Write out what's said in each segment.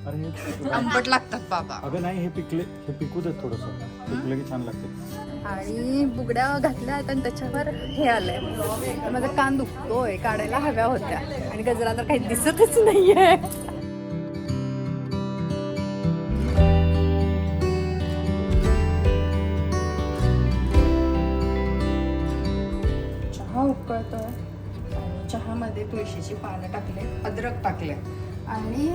आंबट लागतात बाबा. अगं नाही हे पिकले हे पिकू देत थोडस. पिकलं की छान लागते. आणि बुगड्या घातल्या आहेत आणि त्याच्यावर हे आलंय. तर माझा कान दुखतोय काढायला हव्या होत्या. आणि गजरा तर काही दिसतच नाहीये. चहा उकळतोय. आणि चहामध्ये तुळशीची पानं टाकले अद्रक टाकले. आणि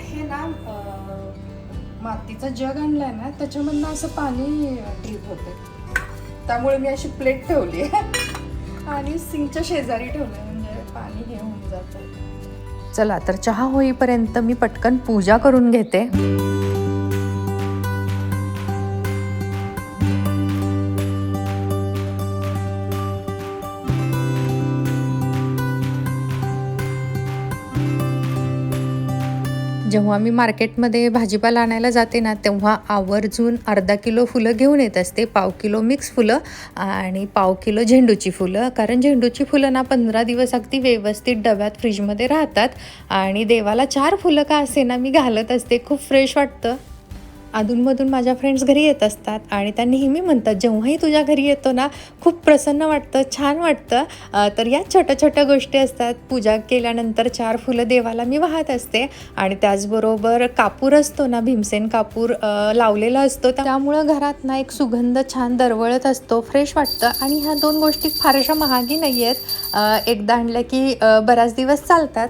हे ना मातीचा मातीचं जग आणलंय ना त्याच्यामधनं असं पाणी ड्रीप होते त्यामुळे मी अशी प्लेट ठेवली आणि सिंकच्या शेजारी ठेवलं म्हणजे पाणी हे होऊन जातं चला तर चहा होईपर्यंत मी पटकन पूजा करून घेते. जेव्हा मी मार्केटमध्ये भाजीपाला आणायला जाते ना तेव्हा आवर्जून अर्धा किलो फुलं घेऊन येत असते. पाव किलो मिक्स फुलं आणि पाव किलो झेंडूची फुलं. कारण झेंडूची फुलं ना पंधरा दिवस अगदी व्यवस्थित डब्यात फ्रीजमध्ये राहतात. आणि देवाला चार फुलं का असे ना मी घालत असते. खूप फ्रेश वाटतं. अधूनमधून माझ्या फ्रेंड्स घरी येत असतात आणि त्या नेहमी म्हणतात जेव्हाही तुझ्या घरी येतो ना खूप प्रसन्न वाटतं छान वाटतं. तर या छोट्या छोट्या गोष्टी असतात. पूजा केल्यानंतर चार फुलं देवाला मी वाहत असते आणि त्याचबरोबर कापूर असतो ना भीमसेन कापूर लावलेला असतो. त्यामुळं घरात ना एक सुगंध छान दरवळत असतो फ्रेश वाटतं. आणि ह्या दोन गोष्टी फारशा महागी नाही आहेत एकदा आणल्या की बराच दिवस चालतात.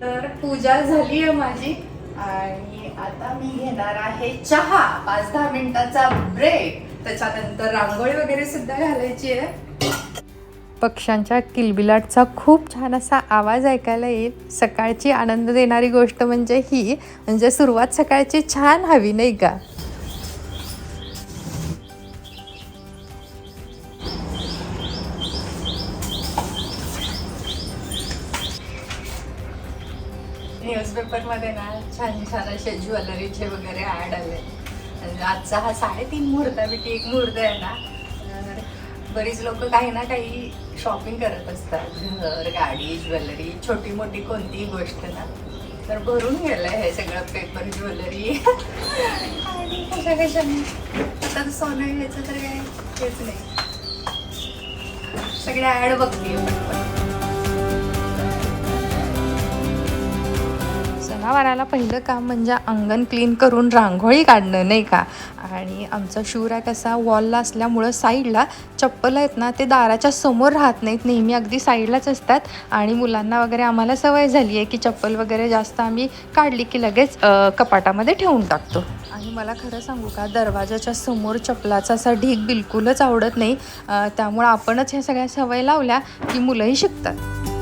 तर पूजा झाली आहे माझी आणि आता मी घेणार आहे चहा. पाच दहा मिनिटाचा ब्रेक त्याच्यानंतर रांगोळी वगैरे सुद्धा घालायची आहे. पक्ष्यांच्या किलबिलाटचा खूप छान असा आवाज ऐकायला येईल. सकाळची आनंद देणारी गोष्ट म्हणजे ही म्हणजे सुरुवात सकाळची छान हवी नाही का? असे ज्वेलरीचे वगैरे ॲड आले आजचा हा साडेतीन मुहूर्तापैकी एक मुहूर्त आहे ना. बरीच लोक काही ना काही शॉपिंग करत असतात. घर गाडी ज्वेलरी छोटी मोठी कोणतीही गोष्ट ना. तर भरून गेलं हे सगळं पेपर ज्वेलरी. आणि कशा कशाने आता तर सोनं घ्यायचं तर काय हेच नाही. सगळे ॲड बघते सणावाराला पहिलं काम म्हणजे अंगण क्लीन करून रांगोळी काढणं नाही का? आणि आमचा शूर आहे कसा वॉलला असल्यामुळं साईडला चप्पल आहेत ना ते दाराच्या समोर राहत नाहीत. नेहमी अगदी साईडलाच असतात. आणि मुलांना वगैरे आम्हाला सवय झाली आहे की चप्पल वगैरे जास्त आम्ही काढली की लगेच कपाटामध्ये ठेवून टाकतो. आणि मला खरं सांगू का दरवाजाच्या समोर चपलाचा असा ढीक बिलकुलच आवडत नाही. त्यामुळं आपणच ह्या सगळ्या सवय लावल्या की मुलंही शिकतात.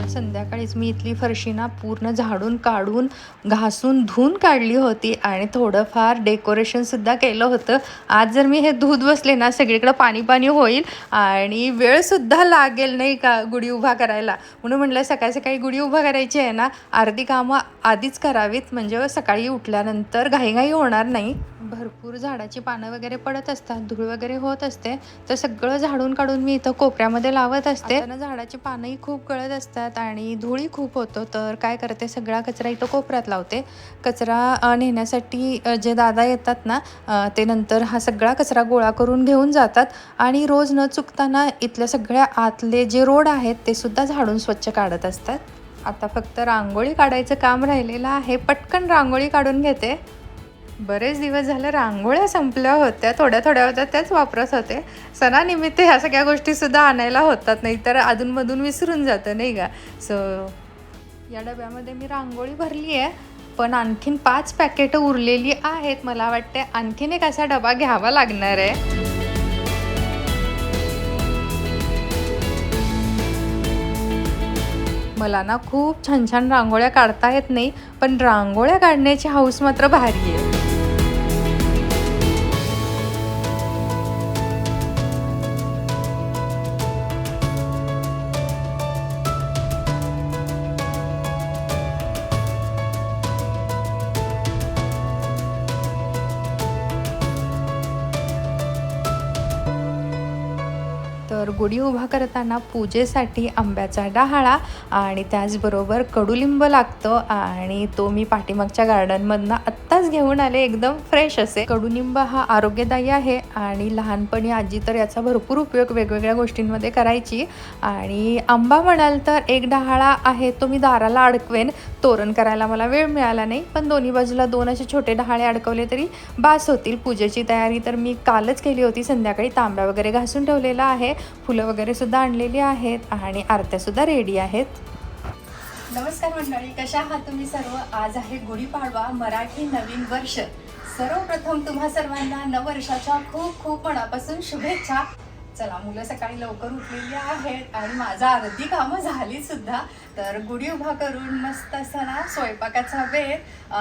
काल संध्याकाळीच मी इथली फरशी ना पूर्ण झाडून काढून घासून धुवून काढली होती आणि थोडंफार डेकोरेशनसुद्धा केलं होतं. आज जर मी हे दूध बसले ना सगळीकडं पाणी पाणी होईल आणि वेळसुद्धा लागेल नाही का गुढी उभा करायला. म्हणून म्हटलं सकाळी सकाळी गुढी उभा करायची आहे ना अर्धी कामं आधीच करावीत. म्हणजे सकाळी उठल्यानंतर घाईघाई होणार नाही. भरपूर झाडाची पानं वगैरे पडत असतात धूळ वगैरे होत असते. तर सगळं झाडून काढून मी इथं कोपऱ्यामध्ये लावत असते. झाडाची पानंही खूप गळत असतात. आणि धुळी खूप होतो तर काय करते सगळा कचरा इथं कोपऱ्यात लावते. कचरा नेण्यासाठी जे दादा येतात ना ते नंतर हा सगळा कचरा गोळा करून घेऊन जातात आणि रोज न चुकताना इथल्या सगळ्या आतले जे रोड आहेत ते सुद्धा झाडून स्वच्छ काढत असतात. आता फक्त रांगोळी काढायचं काम राहिलेलं आहे. पटकन रांगोळी काढून घेते. बरेच दिवस झाले रांगोळ्या संपल्या होत्या थोड्या थोड्या होत्या त्याच वापरत होते. सणानिमित्त ह्या सगळ्या गोष्टीसुद्धा आणायला होतात नाही तर अधूनमधून विसरून जातं नाही का? सो या डब्यामध्ये मी रांगोळी भरली आहे पण आणखीन पाच पॅकेटं उरलेली आहेत मला वाटते आणखीन एक असा डबा घ्यावा लागणार आहे. मला ना खूप छान छान रांगोळ्या काढता येत नाही पण रांगोळ्या काढण्याची हाऊस मात्र भारी आहे. गुढी उभा करताना पूजेसाठी आंब्याचा डहाळा आणि त्याचबरोबर कडुलिंब लागतो आणि तो मी पाठीमागच्या गार्डनमधनं आत्ताच घेऊन आले एकदम फ्रेश असे. कडुलिंब हा आरोग्यदायी आहे आणि लहानपणी आजी तर याचा भरपूर उपयोग वेगवेगळ्या गोष्टींमध्ये करायची. आणि आंबा म्हणाल तर एक डहाळा आहे तो मी दाराला अडकवेन. तोरण करायला मला वेळ मिळाला नाही पण दोन्ही बाजूला दोन असे छोटे डहाळे अडकवले तरी बास होतील. पूजेची तयारी तर मी कालच केली होती संध्याकाळी तांब्या वगैरे घासून ठेवलेला आहे. फुलं वगैरे सुद्धा आणलेली आहेत आणि आरत्यासुद्धा रेडी आहेत. नमस्कार मंडळी कशा आहात तुम्ही सर्व? आज आहे गुढीपाडवा मराठी नवीन वर्ष. सर्वप्रथम तुम्हा सर्वांना नववर्षाच्या खूप खूप मनापासून शुभेच्छा. चला मुलं सकाळी लवकर उठलेली आहेत आणि माझा अर्धी कामं झाली सुद्धा. तर गुढी उभा करून मस्त असं ना स्वयंपाकाचा वेळ.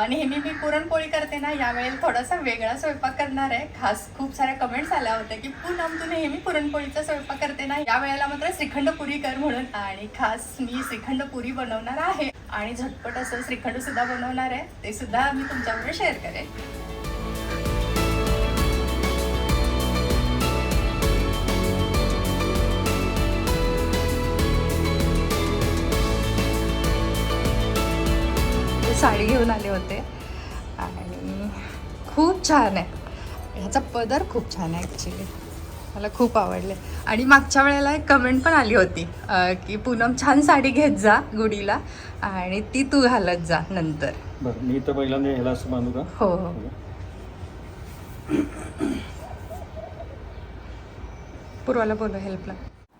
नेहमी मी पुरणपोळी करते ना यावेळेला थोडासा वेगळा स्वयंपाक करणार आहे. खास खूप साऱ्या कमेंट्स आल्या होत्या की पूनम तू नेहमी पुरणपोळीचा स्वयंपाक करते ना? या वेळेला मात्र श्रीखंड पुरी कर म्हणून. आणि खास मी श्रीखंड पुरी बनवणार आहे. आणि झटपट असं श्रीखंड सुद्धा बनवणार आहे. ते सुद्धा मी तुमच्याबरोबर शेअर करेन. साडी घेऊन आले होते. आणि खूप छान आहे. ह्याचा पदर खूप छान आहे ॲक्च्युली मला खूप आवडले. आणि मागच्या वेळेला एक कमेंट पण आली होती की पूनम छान साडी घेत जा गुढीला आणि ती तू घालत जा नंतर. बरं मी तर पहिल्यांदा ह्याला असं बांधू का? हो हो. पूर्वाला बोलू हेल्पला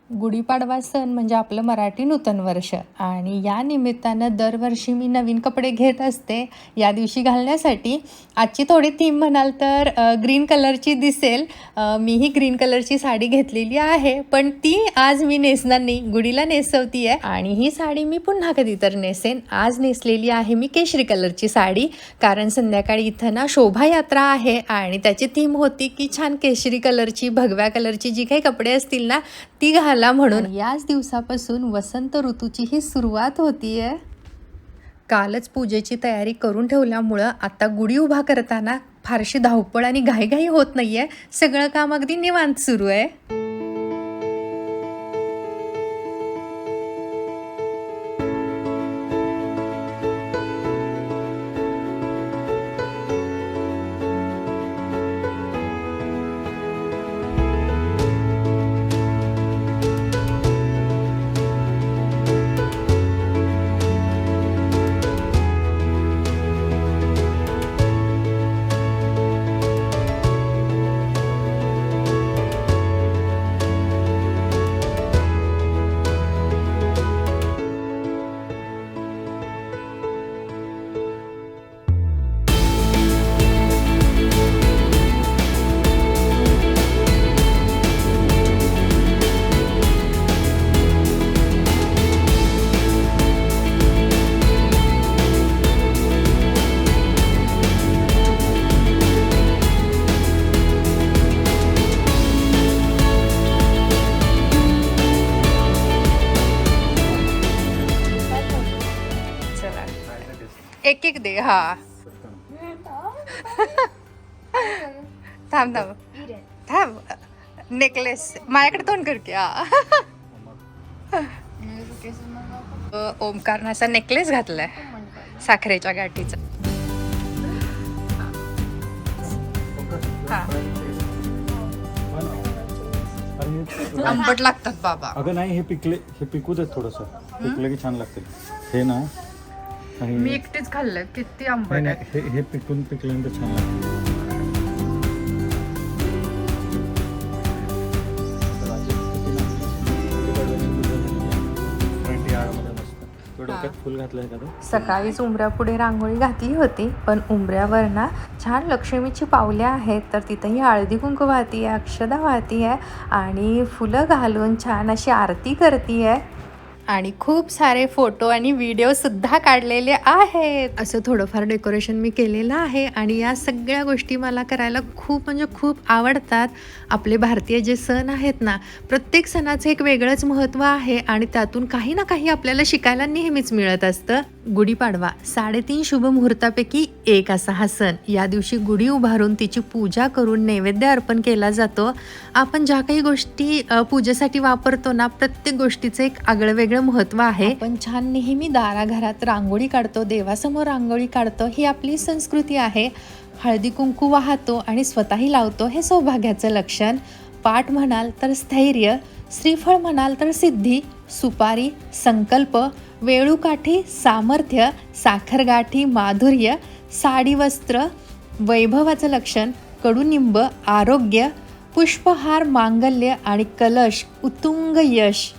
गुढीपाडवा सण म्हणजे आपलं मराठी नूतन वर्ष. आणि या निमित्तानं दरवर्षी मी नवीन कपडे घेत असते. या दिवशी घालण्यासाठी आजची थोडी थीम म्हणाल तर ग्रीन कलरची दिसेल. मीही ग्रीन कलरची साडी घेतलेली आहे पण ती आज मी नेसणार नाही. गुढीला नेसवती आहे आणि ही साडी मी पुन्हा कधी तर नेसेन. आज नेसलेली आहे मी केशरी कलरची साडी कारण संध्याकाळी इथं ना शोभायात्रा आहे आणि त्याची थीम होती की छान केशरी कलरची भगव्या कलरची जी काही कपडे असतील ना ती घाल म्हणून. याच दिवसापासून वसंत ऋतूची ही सुरुवात होतीये. कालच पूजेची तयारी करून ठेवल्यामुळं आता गुढी उभा करताना फारशी धावपळ आणि घाईघाई होत नाहीये. सगळं काम अगदी निवांत सुरू आहे. एक एक दे हा. थांब थांब. थांब. नेकलेस. माझ्याकडे तोंड कर की हा. ओमकारनं असा नेकलेस घातलाय साखरेच्या गाठीचा. आंबट लागतात बाबा. अगं नाही हे पिकले हे पिकू देत थोडंसं. पिकलं की छान लागते. हे ना मी एकटीच खाल्लं किती आंबट आहे. हे हे पिकून पिकल्यानंतर छान लागते. फुल घातलंय का सकाळीच उंबऱ्यापुढे रांगोळी घातली होती पण उंबऱ्यावर ना छान लक्ष्मीची पावले आहेत तर तिथंही हळदी कुंकू वाहती आहे अक्षदा वाहती आहे आणि फुलं घालून छान अशी आरती करती आहे आणि खूप सारे फोटो आणि व्हिडिओसुद्धा काढलेले आहेत. असं थोडंफार डेकोरेशन मी केलेलं आहे आणि या सगळ्या गोष्टी मला करायला खूप म्हणजे खूप आवडतात. आपले भारतीय जे सण आहेत ना प्रत्येक सणाचं एक वेगळंच महत्त्व आहे आणि त्यातून काही ना काही आपल्याला शिकायला नेहमीच मिळत असतं. गुढीपाडवा साडेतीन शुभ मुहूर्तापैकी एक असा हा सण. या दिवशी गुढी उभारून तिची पूजा करून नैवेद्य अर्पण केला जातो. आपण ज्या काही गोष्टी पूजेसाठी वापरतो ना प्रत्येक गोष्टीचं एक आगळं वेगळं महत्त्व आहे. आपण छान नेहमी दाराघरात रांगोळी काढतो देवासमोर रांगोळी काढतो ही आपली संस्कृती आहे. हळदी कुंकू वाहतो आणि स्वतःही लावतो हे सौभाग्याचं लक्षण. पाठ म्हणाल तर स्थैर्य श्रीफळ म्हणाल तर सिद्धी सुपारी संकल्प वेळूकाठी सामर्थ्य साखरगाठी माधुर्य साडी वस्त्र वैभवाचं लक्षण कडुनिंब आरोग्य पुष्पहार मांगल्य आणि कलश उत्तुंग यश.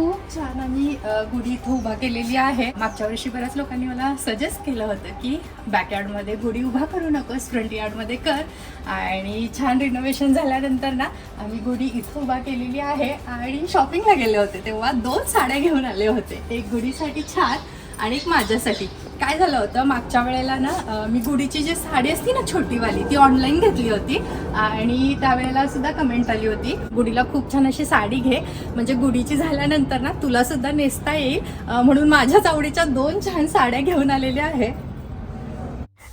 खूप छान आम्ही गुढी इथं उभा केलेली आहे. मागच्या वर्षी बऱ्याच लोकांनी मला सजेस्ट केलं होतं की बॅकयार्डमध्ये गुढी उभा करू नकोस फ्रंट यार्डमध्ये कर. आणि छान रिनोव्हेशन झाल्यानंतर ना आम्ही गुढी इथं उभा केलेली आहे. आणि शॉपिंगला गेले होते तेव्हा दोन साड्या घेऊन आले होते. एक गुढीसाठी छान आणि एक माझ्यासाठी. काय झालं होतं मागच्या वेळेला ना मी गुढीची जी साडी असती ना छोटीवाली ती ऑनलाईन घेतली होती. आणि त्यावेळेला सुद्धा कमेंट आली होती गुढीला खूप छान अशी साडी घे. म्हणजे गुढीची झाल्यानंतर ना तुला सुद्धा नेसता येईल. म्हणून माझ्याच आवडीच्या दोन छान साड्या घेऊन आलेल्या आहे.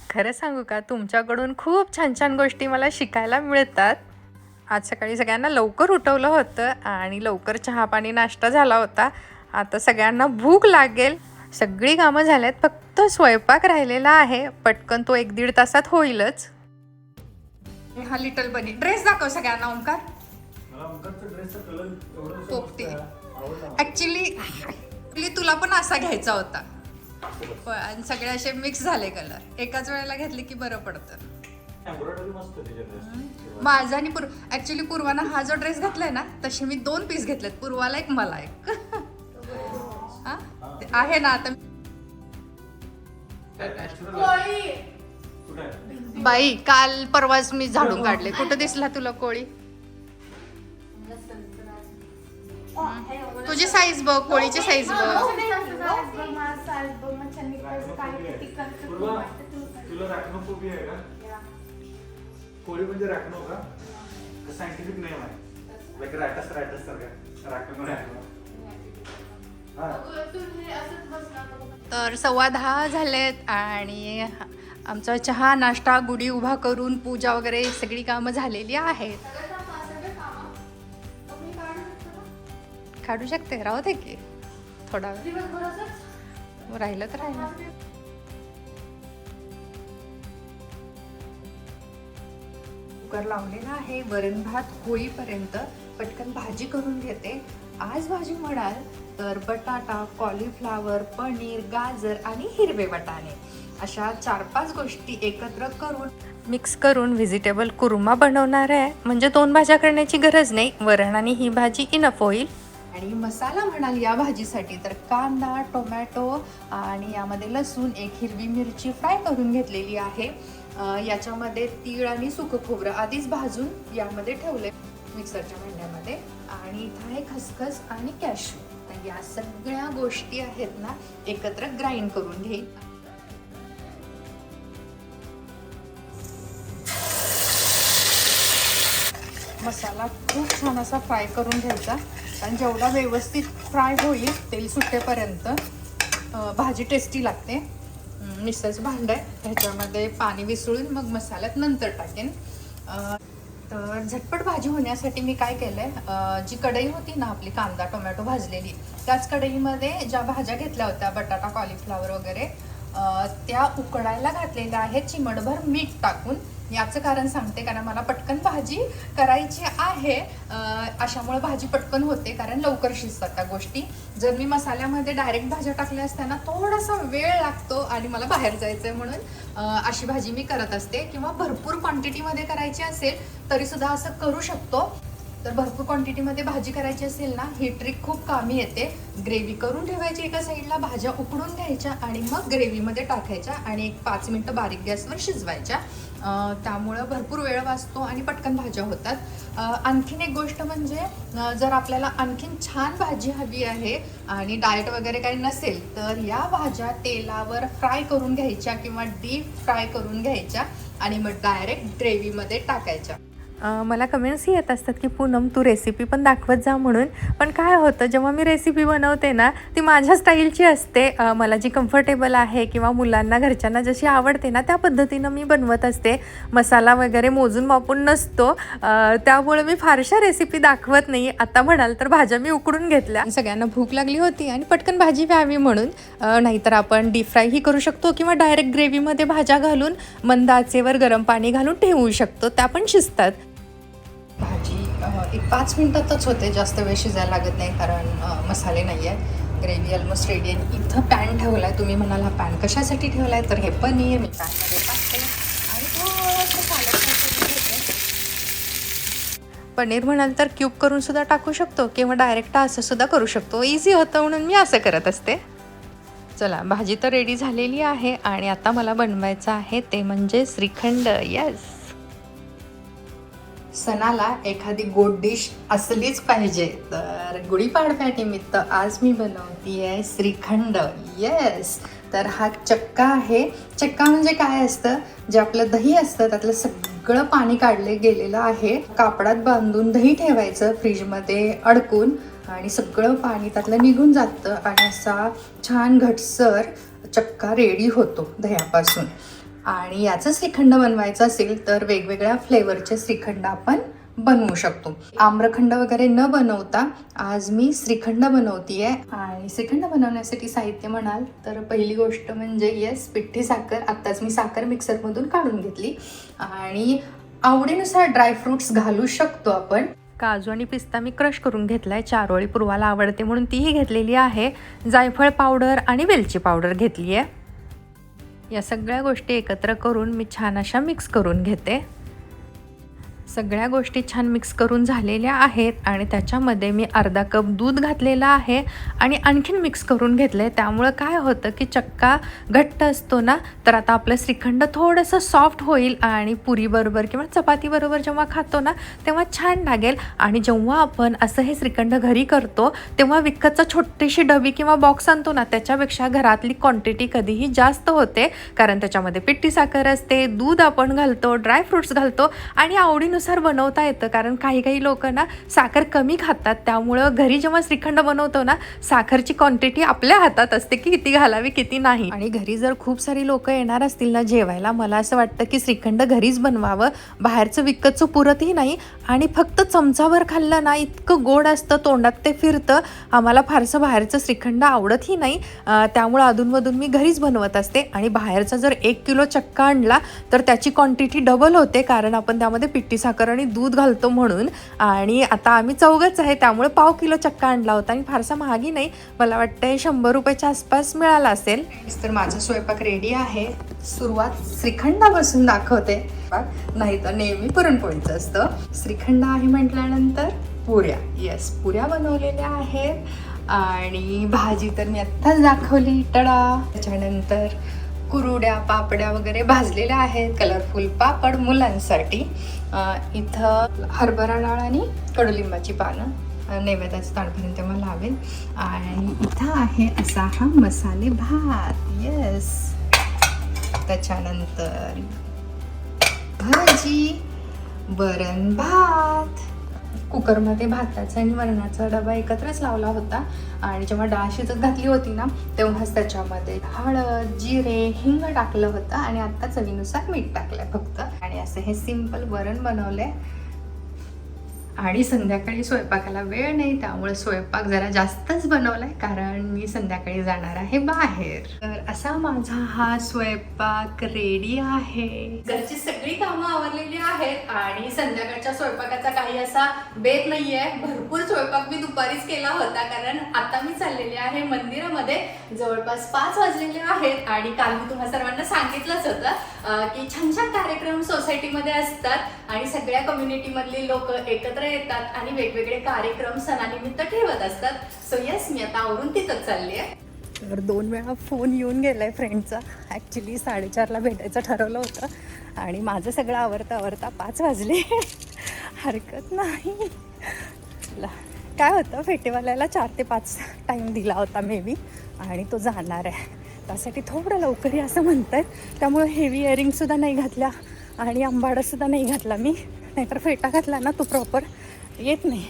खरं सांगू का तुमच्याकडून खूप छान छान गोष्टी मला शिकायला मिळतात. आज सकाळी सगळ्यांना लवकर उठवलं होतं आणि लवकर चहा पाणी नाश्ता झाला होता. आता सगळ्यांना भूक लागेल. सगळी कामं झाल्यात फक्त स्वयंपाक राहिलेला आहे. पटकन तो एक दीड तासात होईलच. हा लिटल बनी. ड्रेस दाखव सगळ्यांना ओंकार. पोपटी. ऍक्च्युली तुला पण असा घ्यायचा होता. पण आणि सगळे असे मिक्स झाले कलर एकाच वेळेला घेतले की बरं पडतं. एम्ब्रॉयडरी मस्त तिच्या ड्रेस माझा आणि पूर्व ऍक्च्युली पूर्वाना हा जो ड्रेस घातलाय ना तसे मी दोन पीस घेतलेत. पूर्वाला एक मला एक. हा? ते आहे ना आता? बाई काल परवाच मी झाडून काढले. कुठं दिसला तुला कोळी? तुझी साईज बघ कोळीची साईज बघ. कोळी म्हणजे रॅक्नो का? सायंटिफिक नेम आहे. लाईक रॅटस तर सव्वा दहा झालेत आणि आमचा चहा नाश्ता गुढी उभा करून पूजा वगैरे सगळी कामं झालेली आहेत. काढू शकते राहू दे की. थोडा वेळ. राहिलं तर राहिलं. कुकर लावलेला आहे वरण भात होईपर्यंत पटकन भाजी करून घेते. आज भाजी म्हणाल तर बटाटा कॉलीफ्लावर पनीर गाजर आणि हिरवे वाटाणे. अशा चार पाच गोष्टी एकत्र करून मिक्स करून व्हेजिटेबल कुर्मा बनवणार आहे. म्हणजे दोन भाज्या करण्याची गरज नाही. वरण आणि ही भाजी इनफ होईल. आणि मसाला म्हणाल या भाजीसाठी तर कांदा टोमॅटो आणि यामध्ये लसूण एक हिरवी मिरची फ्राय करून घेतलेली आहे. याच्यामध्ये तीळ आणि सुकं खोबरं आधीच भाजून यामध्ये ठेवले मिक्सरच्या भांड्यामध्ये. आणि इथं आहे खसखस आणि कॅशू या सगळ्या गोष्टी आहेत ना एकत्र ग्राइंड करून घेईन. मसाला खूप छान असा फ्राय करून घ्यायचा. कारण जेवढा व्यवस्थित फ्राय होईल तेल सुटेपर्यंत भाजी टेस्टी लागते. अं, मिक्सरचं भांडं आहे ह्याच्यामध्ये पाणी विसळून मग मसाल्यात नंतर टाकेन. तर झटपट भाजी होण्यासाठी मी काय केलं आहे जी कढई होती ना आपली कांदा टोमॅटो भाजलेली त्याच कढईमध्ये ज्या भाज्या घेतल्या होत्या बटाटा कॉलीफ्लावर वगैरे त्या उकडायला घातलेल्या आहेत चिमटभर मीठ टाकून. याचं कारण सांगते कारण मला पटकन भाजी करायची आहे अशामुळे भाजी पटकन होते कारण लवकर शिजतात त्या गोष्टी. जर मी मसाल्यामध्ये डायरेक्ट भाज्या टाकल्या असताना थोडासा वेळ लागतो आणि मला बाहेर जायचं आहे म्हणून अशी भाजी मी करत असते. किंवा भरपूर क्वांटिटीमध्ये करायची असेल तरी सुद्धा असं करू शकतो. तर भरपूर क्वांटिटीमध्ये भाजी करायची असेल ना ही ट्रिक खूप कामी येते. ग्रेव्ही करून ठेवायची एका साईडला भाज्या उकडून घ्यायच्या आणि मग ग्रेव्हीमध्ये टाकायच्या आणि एक पाच मिनटं बारीक गॅसवर शिजवायच्या. त्यामुळं भरपूर वेळ वाचतो आणि पटकन भाज्या होतात. आणखीन एक गोष्ट म्हणजे जर आपल्याला आणखीन छान भाजी हवी आहे आणि डाएट वगैरे काही नसेल तर या भाज्या तेलावर फ्राय करून घ्यायच्या किंवा डीप फ्राय करून घ्यायच्या आणि मग डायरेक्ट ग्रेव्हीमध्ये टाकायच्या. मला कमेंट्सही येत असतात की पूनम तू रेसिपी पण दाखवत जा म्हणून. पण काय होतं जेव्हा मी रेसिपी बनवते ना ती माझ्या स्टाईलची असते. मला जी कम्फर्टेबल आहे किंवा मुलांना घरच्यांना जशी आवडते ना त्या पद्धतीनं मी बनवत असते. मसाला वगैरे मोजून मापून नसतो. त्यामुळे मी फारशा रेसिपी दाखवत नाही. आता म्हणाल तर भाज्या मी उकडून घेतल्या. सगळ्यांना भूक लागली होती आणि पटकन भाजी प्यावी म्हणून. नाहीतर आपण डीप फ्रायही करू शकतो किंवा डायरेक्ट ग्रेव्हीमध्ये भाज्या घालून मंद आचेवर गरम पाणी घालून ठेवू शकतो. त्या पण शिजतात. भाजी एक पाच मिनटातच होते. जास्त वेळ शिजायला लागत नाही कारण मसाले नाही आहेत ग्रेव्ही ऑलमोस्ट रेडी आहे. इथं पॅन ठेवला आहे तुम्ही म्हणाल हा पॅन कशासाठी ठेवला आहे तर हे पनीर. मी पॅनमध्ये टाकते. आणि थोडंसं पालक पनीर म्हणाल तर क्यूब करून सुद्धा टाकू शकतो किंवा डायरेक्ट असं सुद्धा करू शकतो. इझी होतं म्हणून मी असं करत असते. चला भाजी तर रेडी झालेली आहे. आणि आता मला बनवायचं आहे ते म्हणजे श्रीखंड. येस सणाला एखादी गोड डिश असलीच पाहिजे तर गुढीपाडव्यानिमित्त आज मी बनवती आहे श्रीखंड. येस तर हा चक्का आहे. चक्का म्हणजे काय असतं? जे आपलं दही असतं त्यातलं सगळं पाणी काढले गेलेलं आहे. कापडात बांधून दही ठेवायचं फ्रीजमध्ये अडकून आणि सगळं पाणी त्यातलं निघून जातं आणि असा छान घटसर चक्का रेडी होतो दह्यापासून. आणि याचं श्रीखंड बनवायचं असेल तर वेगवेगळ्या फ्लेवरचे श्रीखंड आपण बनवू शकतो. आम्रखंड वगैरे न बनवता आज मी श्रीखंड बनवते आहे आणि श्रीखंड बनवण्यासाठी साहित्य म्हणाल तर पहिली गोष्ट म्हणजे येस पिठ्ठी साखर. आत्ताच मी साखर मिक्सरमधून काढून घेतली. आणि आवडीनुसार ड्रायफ्रुट्स घालू शकतो आपण. काजू आणि पिस्ता मी क्रश करून घेतलाय. चारोळी पूर्वाला आवडते म्हणून तीही घेतलेली आहे. जायफळ पावडर आणि वेलची पावडर घेतली आहे या सगळ्या गोष्टी एकत्र करून मी छान अशा मिक्स करून घेते. सगळ्या गोष्टी छान मिक्स करून झालेल्या आहेत आणि त्याच्यामध्ये मी अर्धा कप दूध घातलेलं आहे आणि आणखीन मिक्स करून घेतलं आहे त्यामुळं काय होतं की चक्का घट्ट असतो ना तर आता आपलं श्रीखंड थोडंसं सॉफ्ट होईल आणि पुरीबरोबर किंवा चपातीबरोबर जेव्हा खातो ना तेव्हा छान लागेल. आणि जेव्हा आपण असं हे श्रीखंड घरी करतो तेव्हा विकतचा छोटीशी डबी किंवा बॉक्स आणतो ना त्याच्यापेक्षा घरातली क्वांटिटी कधीही जास्त होते. कारण त्याच्यामध्ये पिट्टी साखर असते दूध आपण घालतो ड्रायफ्रुट्स घालतो आणि आवडीनुसार बनवता येतं. कारण काही काही लोक ना साखर कमी खातात. त्यामुळं घरी जेव्हा श्रीखंड बनवतो ना साखरची क्वांटिटी आपल्या हातात असते की किती घालावी किती नाही. आणि घरी जर खूप सारी लोक येणार असतील ना जेवायला मला असं वाटतं की श्रीखंड घरीच बनवावं. बाहेरचं विकतचं पुरतही नाही आणि फक्त चमचावर खाल्लं ना इतकं गोड असतं तोंडात ते फिरतं. आम्हाला फारसं बाहेरचं श्रीखंड आवडतही नाही. त्यामुळं अधूनमधून मी घरीच बनवत असते. आणि बाहेरचा जर एक किलो चक्का आणला तर त्याची क्वांटिटी डबल होते. कारण आपण त्यामध्ये पिट्टी साखर आणि दूध घालतो म्हणून. आणि आता आम्ही चौघच आहे त्यामुळे पाव किलो चक्का आणला होता आणि फारसा महागी नाही. मला वाटतंय शंभर रुपयाच्या आसपास मिळाला असेल. तर माझा स्वयंपाक रेडी आहे. सुरुवात श्रीखंडापासून दाखवते. नाही तर नेहमी पुरणपोळीचं असतं. श्रीखंड आहे म्हटल्यानंतर पुऱ्या. येस पुऱ्या बनवलेल्या आहेत. आणि भाजी तर मी आत्ताच दाखवली. टडा त्याच्यानंतर कुरुड्या पापड्या वगैरे भाजलेल्या आहेत कलरफुल पापड मुलांसाठी. इथं हरभरा डाळ आणि कडुलिंबाची पानं नैवेद्याचं ताणपर्यंत मला लावेल आणि इथं आहे असा हा मसाले भात. येस त्याच्यानंतर भाजी वरण भात. कुकरमध्ये भाताचा आणि वरणाचा डबा एकत्रच लावला होता. आणि जेव्हा डाळ शिजत घातली होती ना तेव्हाच त्याच्यामध्ये हळद जिरे हिंग टाकलं होतं आणि आत्ता चवीनुसार मीठ टाकलं फक्त. आणि असं हे सिंपल वरण बनवलंय. आणि संध्याकाळी स्वयंपाकाला वेळ नाही त्यामुळे स्वयंपाक जरा जास्तच बनवलाय कारण मी संध्याकाळी जाणार आहे बाहेर. तर असा माझा हा स्वयंपाक रेडी आहे. घरची सगळी कामं आवरलेली आहेत आणि संध्याकाळच्या स्वयंपाकाचा काही असा बेत नाहीये. भरपूर स्वयंपाक मी दुपारीच केला होता कारण आता मी चाललेली आहे मंदिरामध्ये. जवळपास पाच वाजलेले आहेत आणि काल मी तुम्हा सर्वांना सांगितलंच होतं की छान छान कार्यक्रम सोसायटीमध्ये असतात आणि सगळ्या कम्युनिटी मधली लोक एकत्र येतात आणि वेगवेगळे कार्यक्रम सणानिमित्त ठेवत असतात. सो येस मी आता आवरून तिथंच चालली आहे. तर दोन वेळा फोन येऊन गेलाय फ्रेंडचा ॲक्च्युली साडेचारला भेटायचं ठरवलं होतं. आणि माझं सगळं आवरता आवरता पाच वाजले. हरकत नाही. काय होतं फेटेवाल्याला चार ते पाच टाईम दिला होता मे बी आणि तो जाणार आहे. त्यासाठी थोडं लवकर असं म्हणत आहे त्यामुळे हेवी इयरिंगसुद्धा नाही घातल्या. आणि आंबाडासुद्धा नाही घातला मी. नाहीतर फेटा घातला ना तो प्रॉपर येत नाही.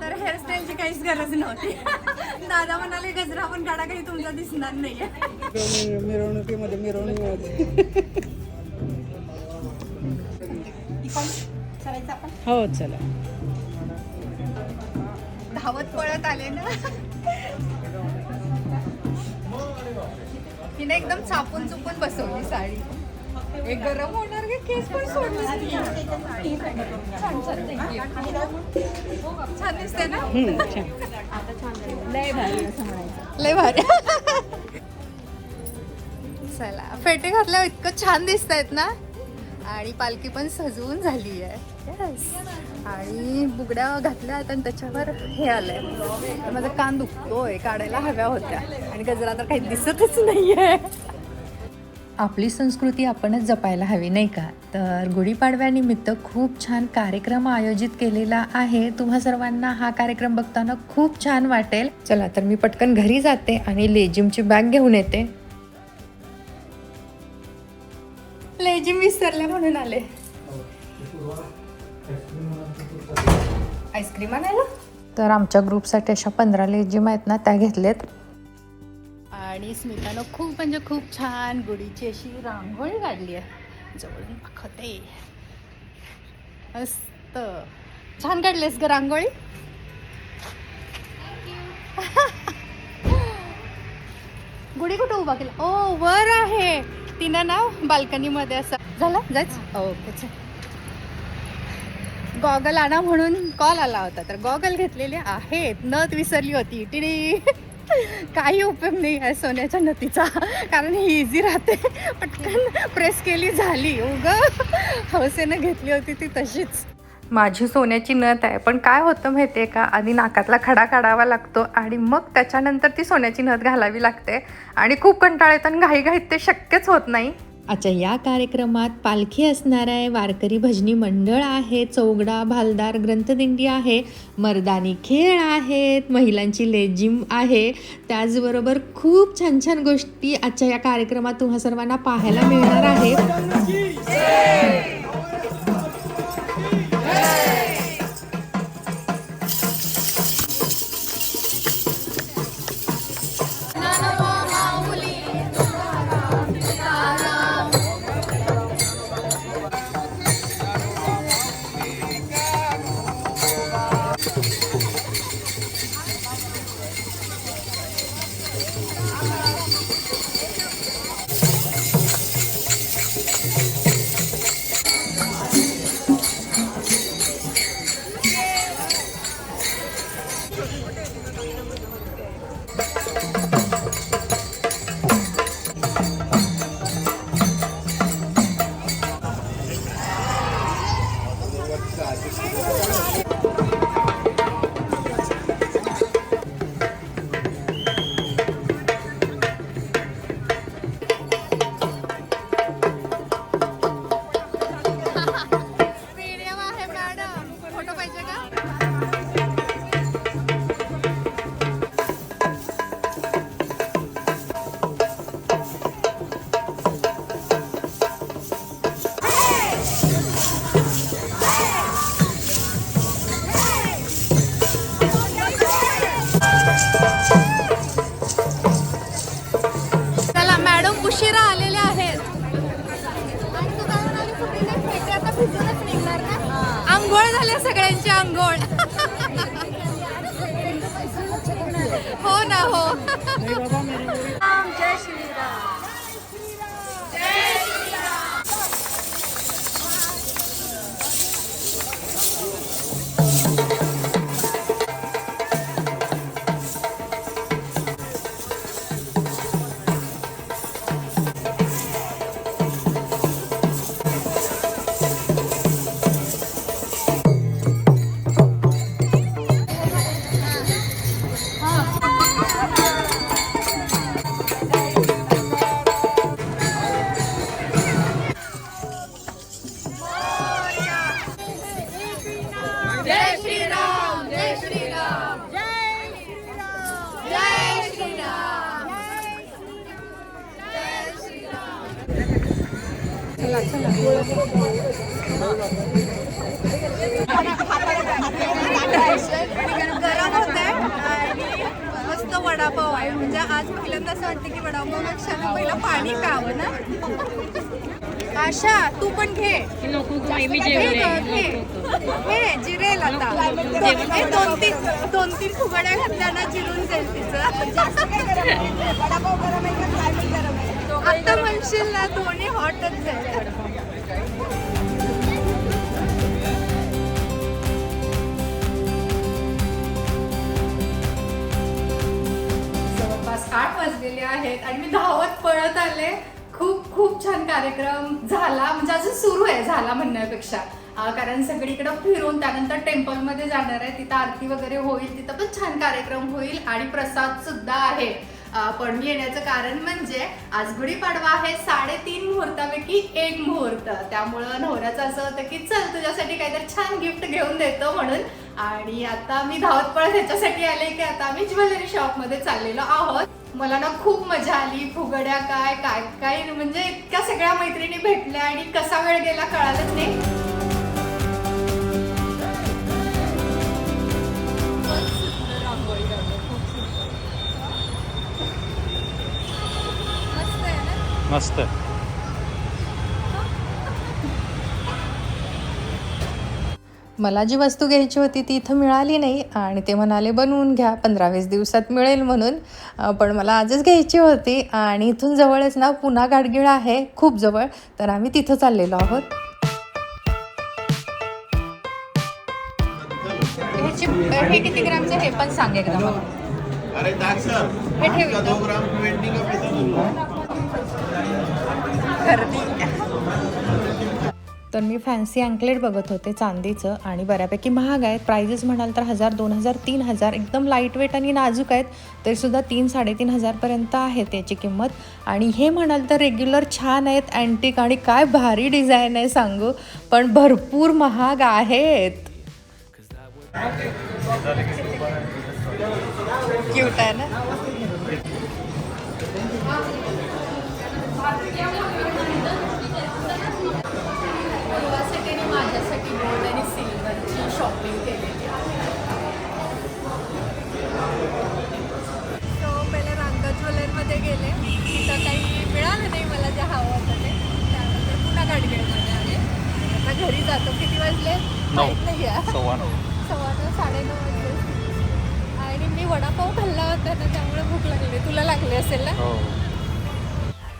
तर हेअरस्टाईलची काहीच गरज नव्हती. दादा म्हणाले गजरा पण काढा काही तुमचा दिसणार नाहीये. मिरवणूक- मिरवणुकीमध्ये. मिरवणुकीमध्ये हो चला. आले ना. तिने एकदम चापून चुपून बसवली साडी. हे गरम होणार की केस पण सोडले छान छान. छान दिसते ना? हम्म, छान. लय भारी चला फेटे घातल्यावर इतकं छान दिसत आहेत ना? आणि पालखी पण सजवून झाली आहे आणि बुगड्या घातल्या आणि त्याच्यावर हे आलंय. माझं माझा कान दुखतोय काढायला हव्या होत्या. आणि गजरा तर काही दिसतच नाहीये. आपली संस्कृती आपणच जपायला हवी नाही का? तर गुढीपाडव्यानिमित्त खूप छान कार्यक्रम आयोजित केलेला आहे. तुम्हा सर्वांना हा कार्यक्रम बघताना खूप छान वाटेल. चला तर मी पटकन घरी जाते आणि लेजिमची बॅग घेऊन येते. लेजिम विसरले म्हणून आले. आईस्क्रीम आणायला? तर आमच्या ग्रुपसाठी अशा पंधरा लेजिम आहेत ना त्या घेतलेत. आणि स्मितानं खूप म्हणजे खूप छान गुढीची अशी रांगोळी काढली आहे. जवळून दाखवते मस्त. छान काढलीस ग रांगोळी. गुढी कुठं उभा केला? ओ वर आहे. तिनं ना बाल्कनीमध्ये असं झालं? जायच? ओके चल. गॉगल आणा म्हणून कॉल आला होता. तर गॉगल घेतलेले आहेत. नथ विसरली होती. टिडी. काही उपयोग नाही आहे सोन्याच्या नथीचा. कारण ही इझी राहते. पटकन प्रेस केली झाली. उग. हौसेनं घेतली होती ती तशीच. माझी सोन्याची नथ आहे. पण काय होतं माहिती आहे का? आधी नाकातला खडा काढावा लागतो आणि मग त्याच्यानंतर ती सोन्याची नथ घालावी लागते. आणि खूप कंटाळ येतात आणि घाईघाईत ते शक्यच होत नाही. अच्छा या कार्यक्रमात पालखी असणार आहे वारकरी भजनी मंडळ आहे चौगडा भालदार ग्रंथदिंडी आहे मर्दानी खेळ आहेत महिलांची लेजिम आहे. त्याचबरोबर खूप छान छान गोष्टी आजच्या या कार्यक्रमात तुम्हा सर्वांना पाहायला मिळणार आहेत. आशा तू पण घे. मी जिरेल आता. दोन हे दोन तीन दोन तीन फुगड्या घातल्या ना जिरून जाईल तिचं. आता म्हणशील ना दोन्ही हॉटच जाईल जवळपास आठ वाजलेले आहेत आणि मी धावत पळत आले. खूप खूप छान कार्यक्रम झाला. म्हणजे अजून सुरू आहे झाला म्हणण्यापेक्षा. कारण सगळीकडे फिरून त्यानंतर टेम्पलमध्ये जाणार आहे. तिथं आरती वगैरे होईल तिथं पण छान कार्यक्रम होईल आणि प्रसाद सुद्धा आहे. पण येण्याचं कारण म्हणजे आज गुढीपाडवा आहे साडेतीन मुहूर्तापैकी एक मुहूर्त. त्यामुळं नवऱ्याचं असं होतं की चल तुझ्यासाठी काहीतरी छान गिफ्ट घेऊन देतो म्हणून. आणि आता मी धावत पळत ह्याच्यासाठी आले की आता आम्ही ज्वेलरी शॉपमध्ये चाललेलो आहोत. मला ना खूप मजा आली फुगड्या काय काय काय म्हणजे इतक्या सगळ्या मैत्रिणी भेटल्या आणि कसा वेळ गेला कळालंच नाही. मस्त. मला जी वस्तू घ्यायची होती ती इथं मिळाली नाही आणि ते म्हणाले बनवून घ्या पंधरा वीस दिवसात मिळेल म्हणून. पण मला आजच घ्यायची होती आणि इथून जवळच ना पुन्हा गाडगिळ आहे खूप जवळ. तर आम्ही तिथं चाललेलो आहोत. हे किती ग्रामचं हे पण सांग एकदा मला. अरे दाग सर हे ठेव तर मी फॅन्सी अँकलेट बघत होते चांदीचं आणि बऱ्यापैकी महाग आहेत. प्रायजेस म्हणाल तर हजार दोन हजार तीन हजार एकदम लाइट वेट आणि नाजूक आहेत. तरीसुद्धा तीन साडेतीन हजारपर्यंत आहे त्याची किंमत. आणि हे म्हणाल तर रेग्युलर छान आहेत अँटिक आणि काय भारी डिझाईन आहे सांगू. पण भरपूर महाग आहेत. क्यूट आहे ना? घरी जातो. किती वाजले? माहीत नाही सव्वा नऊ. सव्वा नऊ साडेनऊ वाजले. आणि मी वडापाव खाल्ला होता ना त्यामुळे भूक लागली. तुला लागली असेल ना? हो.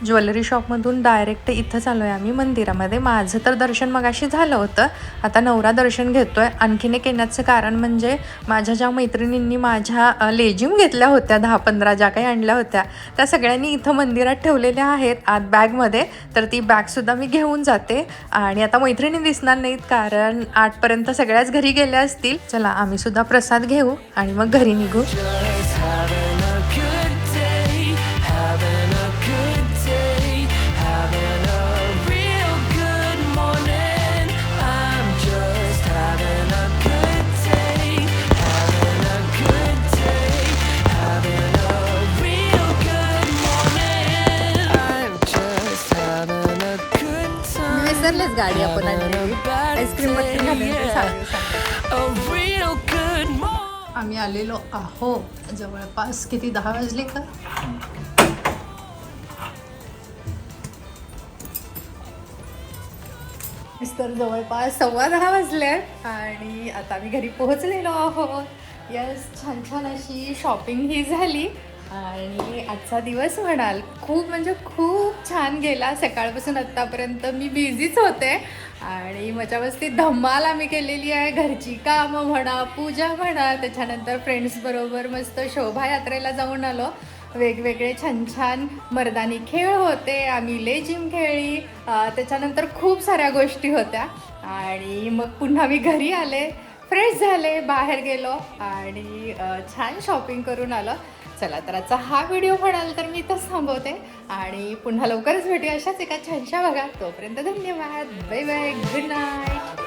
ज्वेलरी शॉपमधून डायरेक्ट इथं चालू आहे आम्ही मंदिरामध्ये. माझं तर दर्शन मगाशी झालं होतं. आता नवरा दर्शन घेतो आहे आणखीन एक येण्याचं कारण म्हणजे माझ्या ज्या मैत्रिणींनी माझ्या अ, लेजिम घेतल्या होत्या दहा पंधरा ज्या काही आणल्या होत्या त्या सगळ्यांनी इथं मंदिरात ठेवलेल्या आहेत आत बॅगमध्ये. तर ती बॅगसुद्धा मी घेऊन जाते. आणि आता मैत्रिणी दिसणार नाहीत कारण आठपर्यंत सगळ्याच घरी गेल्या असतील. चला आम्हीसुद्धा प्रसाद घेऊ आणि मग घरी निघू. A real good morning. आम्ही आलेलो आहो जवळपास किती? दहा वाजले का? तर जवळपास सव्वा दहा वाजले आणि आता आम्ही घरी पोहोचलेलो आहोत. यस छान छान अशी शॉपिंग ही झाली. आणि आजचा दिवस म्हणाल खूप म्हणजे खूप छान गेला. सकाळपासून आत्तापर्यंत मी बिझीच होते. आणि मजा मस्ती धमाल आम्ही केलेली आहे. घरची कामं म्हणा पूजा म्हणा त्याच्यानंतर फ्रेंड्सबरोबर मस्त शोभायात्रेला जाऊन आलो. वेगवेगळे छान छान मर्दानी खेळ होते. आम्ही ले जिम खेळली त्याच्यानंतर खूप साऱ्या गोष्टी होत्या. आणि मग पुन्हा मी घरी आले. फ्रेश झाले बाहेर गेलो. आणि छान शॉपिंग करून आलो. चला तर आजचा हा व्हिडिओ म्हणाल तर मी इथंच थांबवते. आणि पुन्हा लवकरच भेटूया अशाच एका छानशा बघा तोपर्यंत धन्यवाद. Bye bye. Good night